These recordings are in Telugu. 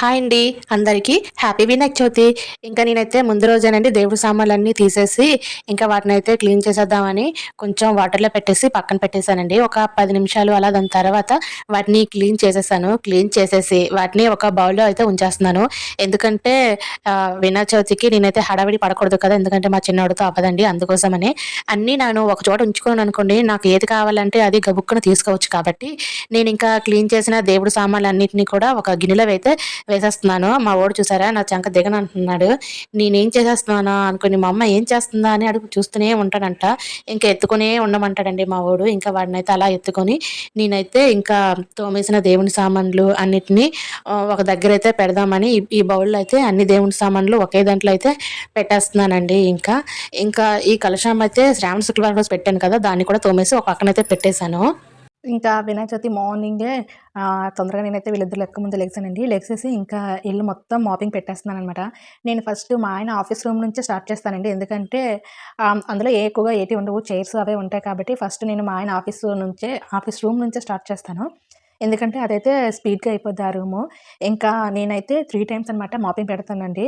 హాయ్ అండి. అందరికీ హ్యాపీ వినాయక చవితి. ఇంకా నేనైతే ముందు రోజేనండి దేవుడి సామాన్లన్నీ తీసేసి ఇంకా వాటిని అయితే క్లీన్ చేసేద్దామని కొంచెం వాటర్లో పెట్టేసి పక్కన పెట్టేశానండి. ఒక పది నిమిషాలు అలా దాని తర్వాత వాటిని క్లీన్ చేసేసాను. క్లీన్ చేసేసి వాటిని ఒక బౌల్లో అయితే ఉంచేస్తున్నాను. ఎందుకంటే వినాయక చవితికి నేనైతే హడావిడి పడకూడదు కదా. ఎందుకంటే మా చిన్నవాడితో అవ్వదండి. అందుకోసమని అన్నీ నేను ఒక చోట ఉంచుకున్నాను అనుకోండి నాకు ఏది కావాలంటే అది గబుక్కును తీసుకోవచ్చు కాబట్టి నేను ఇంకా క్లీన్ చేసిన దేవుడు సామాన్లు అన్నింటినీ కూడా ఒక గిన్నెలో అయితే వేసేస్తున్నాను. మా ఓడు చూసారా? నా చంక దిగను అంటున్నాడు. నేనేం చేసేస్తున్నాను? అనుకుని మా అమ్మ ఏం చేస్తుందా? అని అడుగు చూస్తూనే ఉంటాడంట. ఇంకా ఎత్తుకునే ఉండమంటాడండి మా ఓడు ఇంకా వాడినైతే అలా ఎత్తుకొని నేనైతే ఇంకా తోమేసిన దేవుని సామాన్లు అన్నిటినీ ఒక దగ్గర అయితే పెడదామని ఈ బౌల్లో అయితే అన్ని దేవుని సామాన్లు ఒకే దాంట్లో అయితే పెట్టేస్తున్నానండి ఇంకా. ఇంకా ఈ కలశం అయితే శ్రావణ శుక్రవారం రోజు పెట్టాను కదా దాన్ని కూడా తోమేసి ఒక పక్కనైతే పెట్టేశాను. ఇంకా వినాయక చవితి మార్నింగే తొందరగా నేనైతే వీళ్ళిద్దరు లెక్క ముందు లెగ్సానండి లెగ్సేసి ఇంకా ఇల్లు మొత్తం మాపింగ్ పెట్టేస్తున్నాను అనమాట నేను ఫస్ట్ మా ఆయన ఆఫీస్ రూమ్ నుంచే స్టార్ట్ చేస్తానండి. ఎందుకంటే అందులో ఏ ఎక్కువగా ఏటి ఉండవు చైర్స్ అవే ఉంటాయి కాబట్టి ఫస్ట్ నేను మా ఆయన ఆఫీస్ నుంచే ఆఫీస్ రూమ్ నుంచే స్టార్ట్ చేస్తాను. ఎందుకంటే అదైతే స్పీడ్గా అయిపోద్ది ఆ రూము. ఇంకా నేనైతే త్రీ టైమ్స్ అనమాట మాపింగ్ పెడతానండి.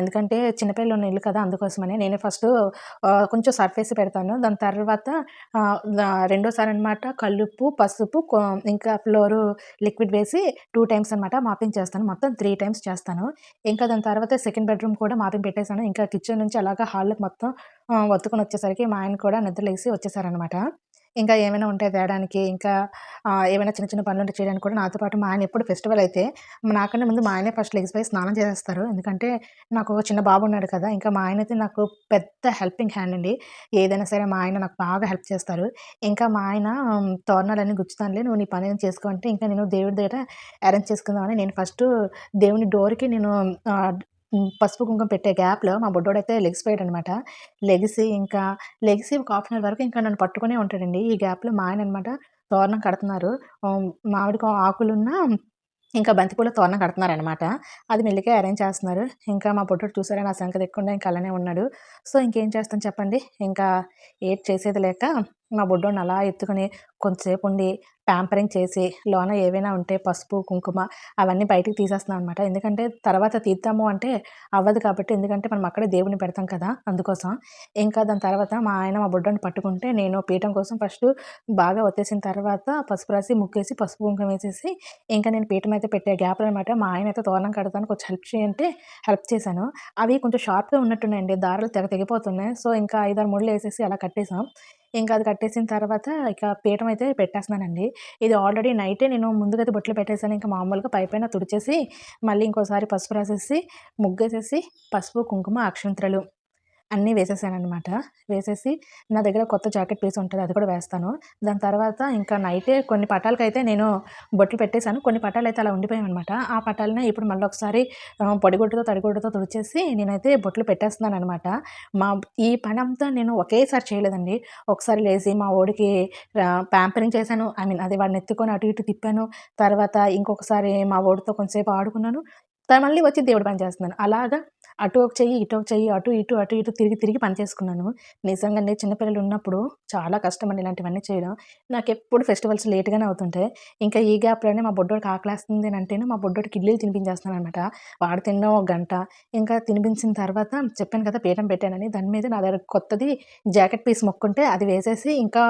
ఎందుకంటే చిన్నపిల్లలు ఉన్న ఇల్లు కదా అందుకోసమని నేను ఫస్ట్ కొంచెం సర్ఫేస్ పెడతాను. దాని తర్వాత రెండోసారి అనమాట కల్లుప్పు పసుపు ఇంకా ఫ్లోరు లిక్విడ్ వేసి టూ టైమ్స్ అనమాట మాపింగ్ చేస్తాను. మొత్తం త్రీ టైమ్స్ చేస్తాను. ఇంకా దాని తర్వాత సెకండ్ బెడ్రూమ్ కూడా మాపింగ్ పెట్టేశాను. ఇంకా కిచెన్ నుంచి అలాగా హాల్కి మొత్తం వత్తుకొని వచ్చేసరికి మా ఆయన కూడా నిద్రలేసి వచ్చేసారనమాట ఇంకా ఏమైనా ఉంటే తేడానికి ఇంకా ఏమైనా చిన్న చిన్న పనులు ఉంటే చేయడానికి కూడా నాతో పాటు మా ఆయన ఎప్పుడు ఫెస్టివల్ అయితే నాకన్నా ముందు మా ఆయనే ఫస్ట్ లెగ్స్ పై స్నానం చేసేస్తారు. ఎందుకంటే నాకు చిన్న బాబు ఉన్నాడు కదా ఇంకా మా ఆయన అయితే నాకు పెద్ద హెల్పింగ్ హ్యాండ్ అండి. ఏదైనా సరే మా ఆయన నాకు బాగా హెల్ప్ చేస్తారు. ఇంకా మా ఆయన తోరణాలన్నీ గుచ్చుతానులే నువ్వు నీ పని చేసుకుంటే ఇంకా నేను దేవుడి దగ్గర అరేంజ్ చేసుకుందామని నేను ఫస్ట్ దేవుని డోర్కి నేను పసుపు కుంకుమ పెట్టే గ్యాప్లో మా బుడ్డోడైతే లెగిసిపోయాడు అనమాట లెగిసి ఇంకా లెగిసి ఒక హాఫ్ అన్ అవర్ వరకు ఇంకా నన్ను పట్టుకునే ఉంటాడండి. ఈ గ్యాప్లో మా ఆయన అనమాట తోరణం కడుతున్నారు. మామిడికి ఆకులున్న ఇంకా బంతిపూల తోరణం కడుతున్నారనమాట అది మెల్లిగా అరేంజ్ చేస్తున్నారు. ఇంకా మా బుడ్డోడు చూసారా నా సంఖ్య తెక్కకుండా ఇంకా అలానే ఉన్నాడు. సో ఇంకేం చేస్తాను చెప్పండి? ఇంకా ఏది చేసేది లేక మా బుడ్డోని అలా ఎత్తుకుని కొంతసేపు ఉండి ప్యాంపరింగ్ చేసి లోన ఏవైనా ఉంటే పసుపు కుంకుమ అవన్నీ బయటికి తీసేస్తున్నాం అనమాట ఎందుకంటే తర్వాత తీద్దాము అంటే అవ్వదు కాబట్టి ఎందుకంటే మనం అక్కడే దేవుని పెడతాం కదా అందుకోసం. ఇంకా దాని తర్వాత మా ఆయన మా బుడ్డని పట్టుకుంటే నేను పీఠం కోసం ఫస్ట్ బాగా వచ్చేసిన తర్వాత పసుపు రాసి ముక్కేసి పసుపు కుంకుమ వేసేసి ఇంకా నేను పీఠం అయితే పెట్టే గ్యాప్లు అనమాట మా ఆయన అయితే తోరణం కడతాను కొంచెం హెల్ప్ చేయంటే హెల్ప్ చేశాను. అవి కొంచెం షార్ప్గా ఉన్నట్టున్నాయండి. దారులు తెగ తెగిపోతున్నాయి. సో ఇంకా ఐదారు ముళ్ళు వేసేసి అలా కట్టేసాం ఇంకా అది కట్టేసిన తర్వాత ఇక పీఠం అయితే పెట్టేస్తున్నానండి. ఇది ఆల్రెడీ నైటే నేను ముందుగా అయితే బొట్లు పెట్టేసాను. ఇంకా మామూలుగా పైపైన తుడిచేసి మళ్ళీ ఇంకోసారి పసుపు రాసేసి ముగ్గేసేసి పసుపు కుంకుమ అక్షంత్రలు అన్నీ వేసేసాను అనమాట వేసేసి నా దగ్గర కొత్త జాకెట్ పీస్ ఉంటుంది అది కూడా వేస్తాను. దాని తర్వాత ఇంకా నైటే కొన్ని పటాలకైతే నేను బొట్లు పెట్టేశాను. కొన్ని పటాలు అయితే అలా ఉండిపోయాయి అనమాట ఆ పటాలనే ఇప్పుడు మళ్ళీ ఒకసారి పొడిగొడ్డుతో తడిగుడ్డతో తుడిచేసి నేనైతే బొట్లు పెట్టేస్తున్నాను అనమాట మా ఈ పని అంతా నేను ఒకేసారి చేయలేదండి. ఒకసారి లేచి మా ఓడికి ప్యాంపరింగ్ చేశాను. ఐ మీన్ అది వాడిని ఎత్తుకొని అటు ఇటు తిప్పాను. తర్వాత ఇంకొకసారి మా ఓడితో కొంచెంసేపు ఆడుకున్నాను. మళ్ళీ వచ్చి దేవుడు పని చేస్తున్నాను. అలాగా అటు ఒక చెయ్యి ఇటు ఒక చెయ్యి అటు ఇటు అటు ఇటు తిరిగి తిరిగి పని చేసుకున్నాను. నిజంగానే చిన్నపిల్లలు ఉన్నప్పుడు చాలా కష్టం అండి ఇలాంటివన్నీ చేయడం. నాకు ఎప్పుడు ఫెస్టివల్స్ లేట్గానే అవుతుంటాయి ఇంకా ఈ గ్యాప్లోనే మా బొడ్డోడికి ఆకలేస్తుంది అని అంటేనే మా బొడ్డోడికి ఇడ్లీలు తినిపించేస్తాను అనమాట వాడు తిన్న ఒక గంట ఇంకా తినిపించిన తర్వాత చెప్పాను కదా పీఠం పెట్టానని దాని మీద నా దగ్గర కొత్తది జాకెట్ పీస్ మొక్కుంటే అది వేసేసి ఇంకా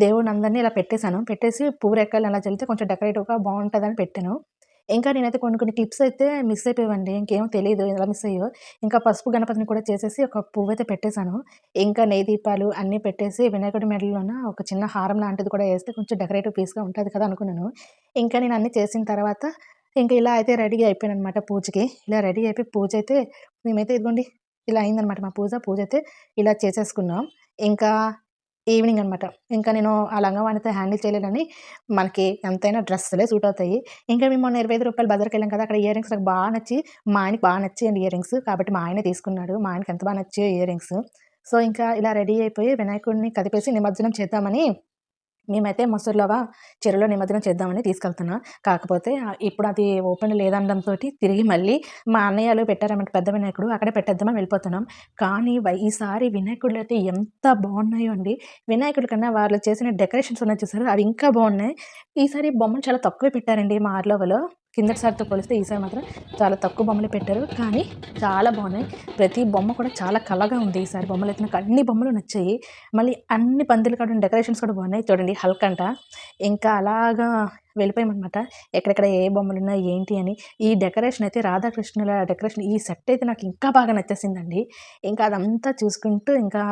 దేవుడిని అందరినీ ఇలా పెట్టేశాను. పెట్టేసి పూరెక్కలు అలా చల్లితే కొంచెం డెకరేటివ్గా బాగుంటుందని పెట్టాను. ఇంకా నేనైతే కొన్ని కొన్ని క్లిప్స్ అయితే మిస్ అయిపోయావండి. ఇంకేమో తెలియదు ఎలా మిస్ అయ్యో. ఇంకా పసుపు గణపతిని కూడా చేసేసి ఒక పువ్వు అయితే పెట్టేశాను. ఇంకా నెయ్యి దీపాలు అన్నీ పెట్టేసి వినాయకుడి మెడలోన ఒక చిన్న హారం లాంటిది కూడా వేస్తే కొంచెం డెకరేటివ్ పీస్గా ఉంటుంది కదా అనుకున్నాను. ఇంకా నేను అన్నీ చేసిన తర్వాత ఇంకా ఇలా అయితే రెడీ అయిపోయాను అనమాట పూజకి. ఇలా రెడీ అయిపోయి పూజ అయితే మేమైతే ఇదిగోండి ఇలా అయిందనమాట మా పూజ. పూజ అయితే ఇలా చేసేసుకున్నాం. ఇంకా ఈవినింగ్ అనమాట ఇంకా నేను ఆ లంగవాణితో హ్యాండిల్ చేయలేనని మనకి ఎంతైనా డ్రెస్సులే సూట్ అవుతాయి. ఇంకా మేము మొన్న ఇరవై ఐదు రూపాయలు బజార్కి వెళ్ళాం కదా అక్కడ ఇయర్ రింగ్స్ నాకు బాగా నచ్చి మా ఆయనకి బాగా నచ్చాయండి ఇయర్ రింగ్స్ కాబట్టి మా ఆయనే తీసుకున్నాడు. మా ఆయనకి ఎంత బాగా నచ్చాయో ఇయర్ రింగ్స్ సో ఇంకా ఇలా రెడీ అయిపోయి వినాయకుడిని కదిపేసి నిమజ్జనం చేద్దామని మేమైతే మొసర్లోవా చెరువులో నిమజ్జనం చేద్దామని తీసుకెళ్తున్నా. కాకపోతే ఇప్పుడు అది ఓపెన్ లేదనడంతో తిరిగి మళ్ళీ మా అన్నయ్యలు పెట్టారన్నమాట పెద్ద వినాయకుడు అక్కడే పెట్టేద్దామని వెళ్ళిపోతున్నాం. కానీ ఈసారి వినాయకుడు అయితే ఎంత బాగున్నాయో అండి. వినాయకుడి కన్నా వాళ్ళు చేసిన డెకరేషన్స్ ఉన్నాయి చూసారు? అవి ఇంకా బాగున్నాయి. ఈసారి బొమ్మలు చాలా తక్కువే పెట్టారండి మా ఆర్లోవలో. కిందటిసారితో పోలిస్తే ఈసారి మాత్రం చాలా తక్కువ బొమ్మలు పెట్టారు. కానీ చాలా బాగున్నాయి. ప్రతి బొమ్మ కూడా చాలా కళగా ఉంది ఈసారి. బొమ్మలు అయితే నాకు అన్ని బొమ్మలు నచ్చాయి. మళ్ళీ అన్ని పందిలు కూడా డెకరేషన్స్ కూడా బాగున్నాయి. చూడండి హల్క్ అంట. ఇంకా అలాగా వెళ్ళిపోయామన్నమాట. ఎక్కడెక్కడ ఏ బొమ్మలు ఉన్నాయి ఏంటి అని. ఈ డెకరేషన్ అయితే రాధాకృష్ణుల డెకరేషన్. ఈ సెట్ అయితే నాకు ఇంకా బాగా నచ్చేసిందండి. ఇంకా అదంతా చూసుకుంటూ ఇంకా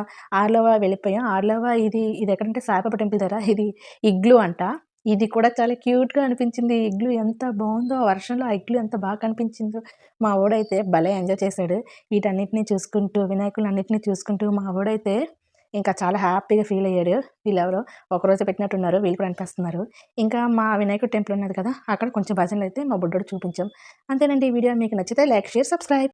ఆర్లవ వెళ్ళిపోయాం. ఆర్లవ ఇది ఇది ఎక్కడంటే సాయిబాబా టెంపుల్ దగ్గర. ఇది ఇగ్లు అంట. ఇది కూడా చాలా క్యూట్గా అనిపించింది. ఇగ్లు ఎంత బాగుందో ఆ వర్షంలో ఆ ఇగ్లు ఎంత బాగా కనిపించిందో. మా వాడైతే భలే ఎంజాయ్ చేశాడు. వీటన్నిటిని చూసుకుంటూ వినాయకులు అన్నిటిని చూసుకుంటూ మా వాడైతే ఇంకా చాలా హ్యాపీగా ఫీల్ అయ్యాడు. వీళ్ళెవరో ఒకరోజు పెట్టినట్టున్నారు. వీళ్ళు కూడా అనిపిస్తున్నారు. ఇంకా మా వినాయకుడు టెంపుల్ ఉన్నది కదా అక్కడ కొంచెం భజనలు అయితే మా బుడ్డోడు చూపించాం. అంతేనండి ఈ వీడియో. మీకు నచ్చితే లైక్ షేర్ సబ్స్క్రైబ్.